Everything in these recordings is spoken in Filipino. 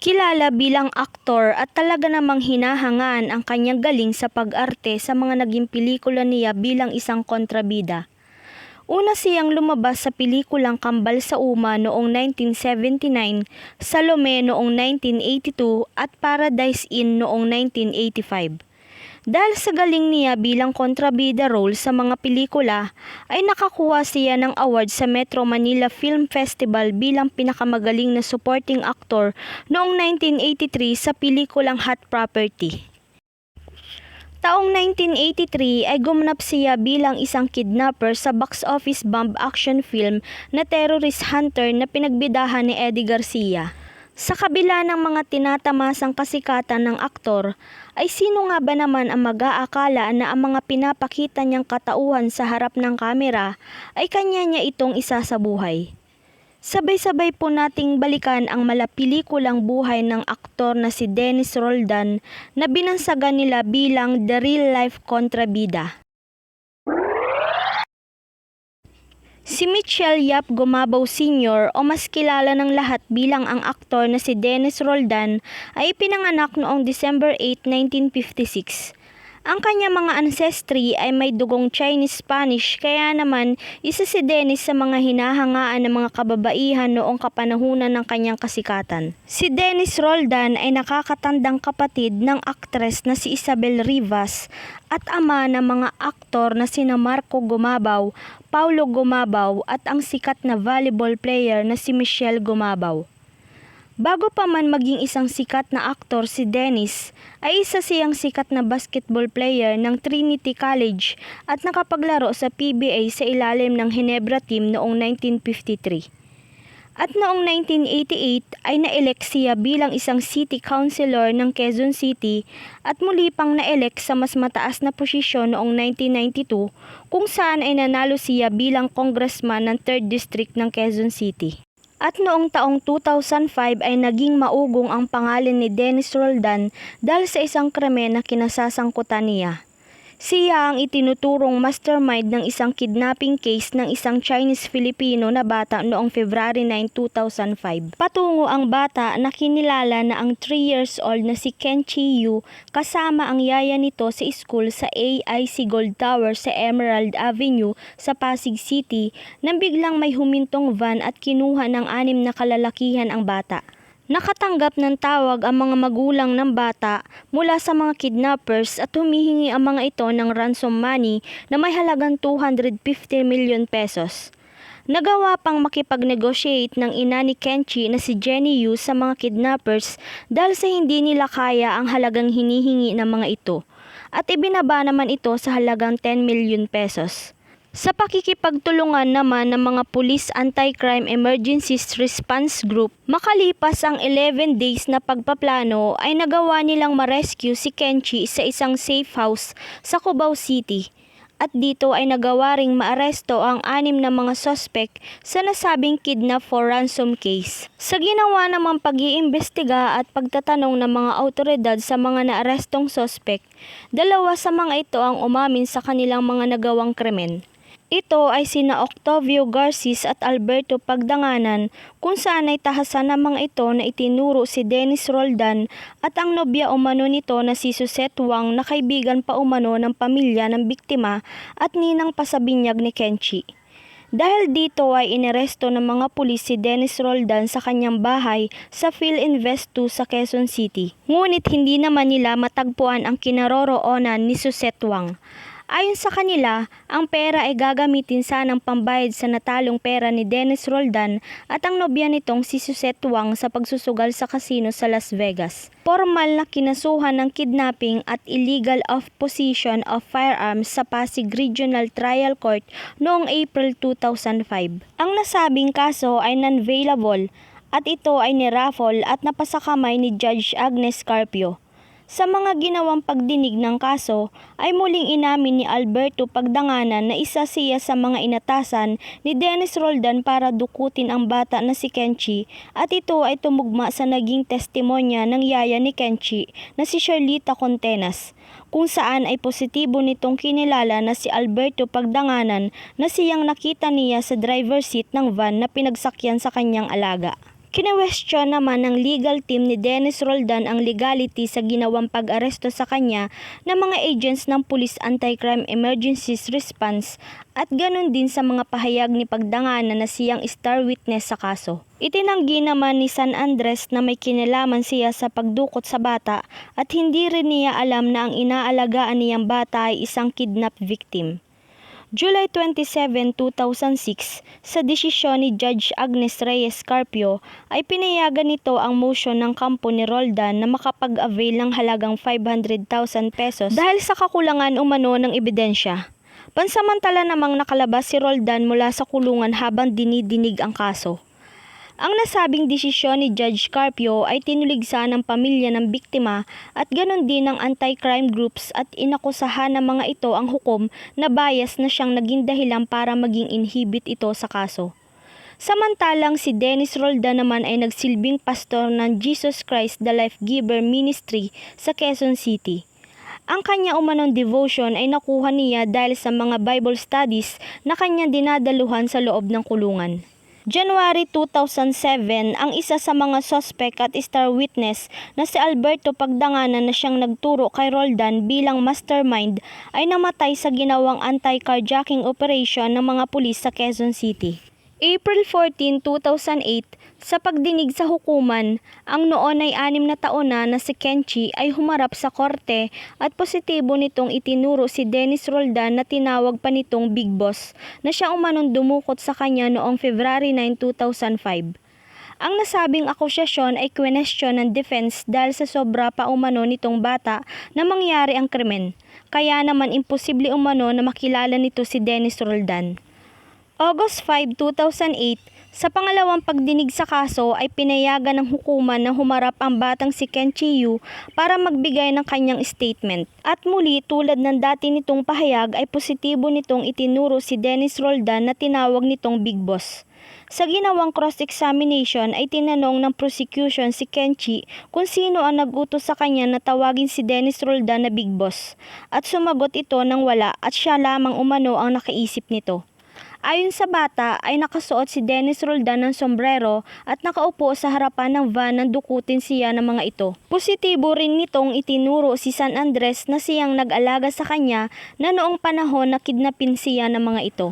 Kilala bilang aktor at talaga namang hinahangaan ang kanyang galing sa pag-arte sa mga naging pelikula niya bilang isang kontrabida. Una siyang lumabas sa pelikulang Kambal sa Uma noong 1979, Salome noong 1982 at Paradise Inn noong 1985. Dahil sa galing niya bilang kontrabida role sa mga pelikula, ay nakakuha siya ng award sa Metro Manila Film Festival bilang pinakamagaling na supporting actor noong 1983 sa pelikulang Hot Property. Taong 1983 ay gumanap siya bilang isang kidnapper sa box office bomb action film na Terrorist Hunter na pinagbidahan ni Eddie Garcia. Sa kabila ng mga tinatamasang kasikatan ng aktor, ay sino nga ba naman ang mag-aakala na ang mga pinapakita niyang katauhan sa harap ng kamera ay kanya niya itong isa sa buhay? Sabay-sabay po nating balikan ang malapilikulang buhay ng aktor na si Dennis Roldan na binansagan nila bilang the real life kontrabida. Si Mitchell Yap Gumabaw Sr. o mas kilala ng lahat bilang ang aktor na si Dennis Roldan ay ipinanganak noong December 8, 1956. Ang kanya mga ancestry ay may dugong Chinese-Spanish kaya naman isa si Dennis sa mga hinahangaan ng mga kababaihan noong kapanahunan ng kanyang kasikatan. Si Dennis Roldan ay nakakatandang kapatid ng aktres na si Isabel Rivas at ama ng mga aktor na sina Marco Gumabaw, Paulo Gumabaw at ang sikat na volleyball player na si Michelle Gumabaw. Bago pa man maging isang sikat na aktor si Dennis, ay isa siyang sikat na basketball player ng Trinity College at nakapaglaro sa PBA sa ilalim ng Hinebra team noong 1953. At noong 1988 ay na-elect siya bilang isang city councilor ng Quezon City at muli pang na-elect sa mas mataas na posisyon noong 1992 kung saan ay nanalo siya bilang congressman ng 3rd District ng Quezon City. At noong taong 2005 ay naging maugong ang pangalan ni Dennis Roldan dahil sa isang krimen na kinasasangkutan niya. Siya ang itinuturong mastermind ng isang kidnapping case ng isang Chinese-Filipino na bata noong February 9, 2005. Patungo ang bata na kinilala na ang 3 years old na si Ken Chi Yu kasama ang yaya nito sa school sa AIC Gold Tower sa Emerald Avenue sa Pasig City nang biglang may humintong van at kinuha ng anim na kalalakihan ang bata. Nakatanggap ng tawag ang mga magulang ng bata mula sa mga kidnappers at humihingi ang mga ito ng ransom money na may halagang 250 million pesos. Nagawa pang makipag-negotiate ng ina ni Kenchi na si Jenny Yu sa mga kidnappers dahil sa hindi nila kaya ang halagang hinihingi ng mga ito at ibinaba naman ito sa halagang 10 million pesos. Sa pakikipagtulungan naman ng mga Police Anti-Crime Emergency Response Group, makalipas ang 11 days na pagpaplano ay nagawa nilang ma-rescue si Kenchi sa isang safe house sa Cubao City. At dito ay nagawa ring maaresto ang anim na mga sospek sa nasabing kidnap for ransom case. Sa ginawa namang pag-iimbestiga at pagtatanong ng mga autoridad sa mga naarestong sospek, dalawa sa mga ito ang umamin sa kanilang mga nagawang krimen. Ito ay sina Octavio Garcis at Alberto Pagdanganan kung saan ay tahasan ng mga ito na itinuro si Dennis Roldan at ang nobya umano nito na si Susette Wang na kaibigan pa umano ng pamilya ng biktima at ninang pasabinyag ni Kenchi. Dahil dito ay inaresto ng mga pulis si Dennis Roldan sa kanyang bahay sa PhilInvest 2 sa Quezon City. Ngunit hindi naman nila matagpuan ang kinaroroonan ni Susette Wang. Ayon sa kanila, ang pera ay gagamitin sanang pambayad sa natalong pera ni Dennis Roldan at ang nobya nitong si Susette Wang sa pagsusugal sa kasino sa Las Vegas. Formal na kinasuhan ng kidnapping at illegal of possession of firearms sa Pasig Regional Trial Court noong April 2005. Ang nasabing kaso ay non-bailable at ito ay niraffle at napasakamay ni Judge Agnes Carpio. Sa mga ginawang pagdinig ng kaso, ay muling inamin ni Alberto Pagdanganan na isa siya sa mga inatasan ni Dennis Roldan para dukutin ang bata na si Kenchi at ito ay tumugma sa naging testimonya ng yaya ni Kenchi na si Charlita Contenas kung saan ay positibo nitong kinilala na si Alberto Pagdanganan na siyang nakita niya sa driver seat ng van na pinagsakyan sa kanyang alaga. Kinewestiyon naman ng legal team ni Dennis Roldan ang legality sa ginawang pag-aresto sa kanya ng mga agents ng Police Anti-Crime Emergencies Response at ganun din sa mga pahayag ni Pagdanganan na siyang star witness sa kaso. Itinanggi naman ni San Andres na may kinalaman siya sa pagdukot sa bata at hindi rin niya alam na ang inaalagaan niyang bata ay isang kidnap victim. July 27, 2006, sa desisyon ni Judge Agnes Reyes Carpio ay pinayagan nito ang motion ng kampo ni Roldan na makapag-avail ng halagang 500,000 pesos dahil sa kakulangan umano ng ebidensya. Pansamantala namang nakalabas si Roldan mula sa kulungan habang dinidinig ang kaso. Ang nasabing desisyon ni Judge Carpio ay tinuligsa ng pamilya ng biktima at ganon din ng anti-crime groups at inakusahan ng mga ito ang hukom na bias na siyang naging dahilan para maging inhibit ito sa kaso. Samantalang si Dennis Roldan naman ay nagsilbing pastor ng Jesus Christ the Life Giver Ministry sa Quezon City. Ang kanya umanong devotion ay nakuha niya dahil sa mga Bible studies na kanya dinadaluhan sa loob ng kulungan. January 2007, ang isa sa mga suspect at star witness na si Alberto Pagdanganan na siyang nagturo kay Roldan bilang mastermind ay namatay sa ginawang anti-carjacking operation ng mga pulis sa Quezon City. April 14, 2008, sa pagdinig sa hukuman, ang noon ay anim na taon na na si Kenchi ay humarap sa korte at positibo nitong itinuro si Dennis Roldan na tinawag pa nitong Big Boss na siya umanong dumukot sa kanya noong February 9, 2005. Ang nasabing akusasyon ay question ng defense dahil sa sobra pa umano nitong bata na mangyari ang krimen. Kaya naman imposible umano na makilala nito si Dennis Roldan. August 5, 2008, sa pangalawang pagdinig sa kaso ay pinayagan ng hukuman na humarap ang batang si Ken Chiyu para magbigay ng kanyang statement. At muli tulad ng dati nitong pahayag ay positibo nitong itinuro si Dennis Roldan na tinawag nitong Big Boss. Sa ginawang cross-examination ay tinanong ng prosecution si Kenchi kung sino ang nag-utos sa kanya na tawagin si Dennis Roldan na Big Boss at sumagot ito ng wala at siya lamang umano ang nakaisip nito. Ayon sa bata ay nakasuot si Dennis Roldan ng sombrero at nakaupo sa harapan ng van nang dukutin siya ng mga ito. Positibo rin nitong itinuro si San Andres na siyang nag-alaga sa kanya na noong panahon na kidnapin siya ng mga ito.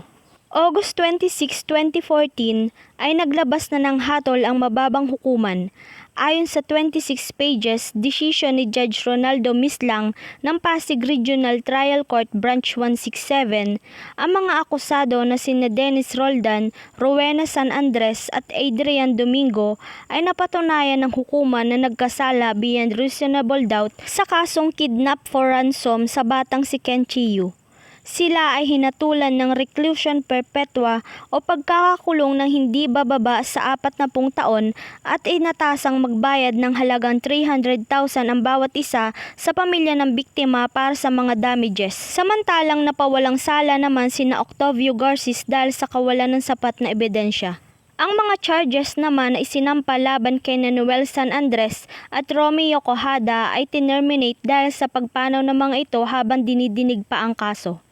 August 26, 2014 ay naglabas na ng hatol ang mababang hukuman. Ayon sa 26 pages, decision ni Judge Ronaldo Mislang ng Pasig Regional Trial Court Branch 167, ang mga akusado na sina Dennis Roldan, Rowena San Andres at Adrian Domingo ay napatunayan ng hukuman na nagkasala beyond reasonable doubt sa kasong kidnap for ransom sa batang si Ken Chiyu. Sila ay hinatulan ng reclusion perpetua o pagkakakulong ng hindi bababa sa apat na pung taon at inatasang magbayad ng halagang 300,000 ang bawat isa sa pamilya ng biktima para sa mga damages. Samantalang napawalang sala naman sina Octavio Garces dahil sa kawalan ng sapat na ebidensya. Ang mga charges naman na isinampa laban kay Noel San Andres at Romeo Cojada ay tinerminate dahil sa pagpanaw ng mga ito habang dinidinig pa ang kaso.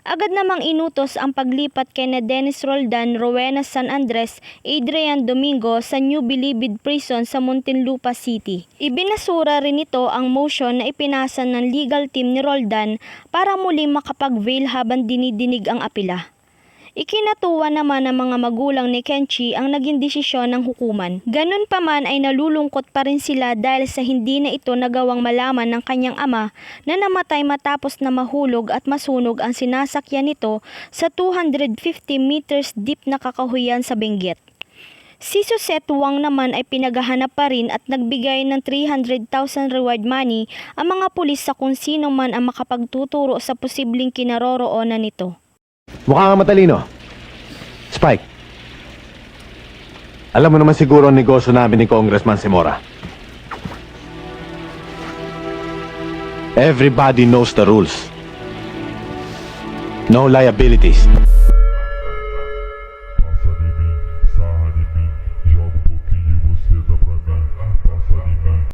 Agad namang inutos ang paglipat kay na Dennis Roldan, Rowena San Andres, Adrian Domingo sa New Bilibid Prison sa Muntinlupa City. Ibinasura rin ito ang motion na ipinasa ng legal team ni Roldan para muli makapag-bail habang dinidinig ang apila. Ikinatuwa naman ng mga magulang ni Kenchi ang naging desisyon ng hukuman. Ganun pa man ay nalulungkot pa rin sila dahil sa hindi na ito nagawang malaman ng kanyang ama na namatay matapos na mahulog at masunog ang sinasakyan nito sa 250 meters deep na kakahuyan sa Benguet. Si Suset Wang naman ay pinaghahanap pa rin at nagbigay ng 300,000 reward money ang mga pulis sa kung sino man ang makapagtuturo sa posibleng kinaroroonan nito. Mukha kang matalino. Spike. Alam mo naman siguro ang negosyo namin ni Congressman Simora. Everybody knows the rules. No liabilities.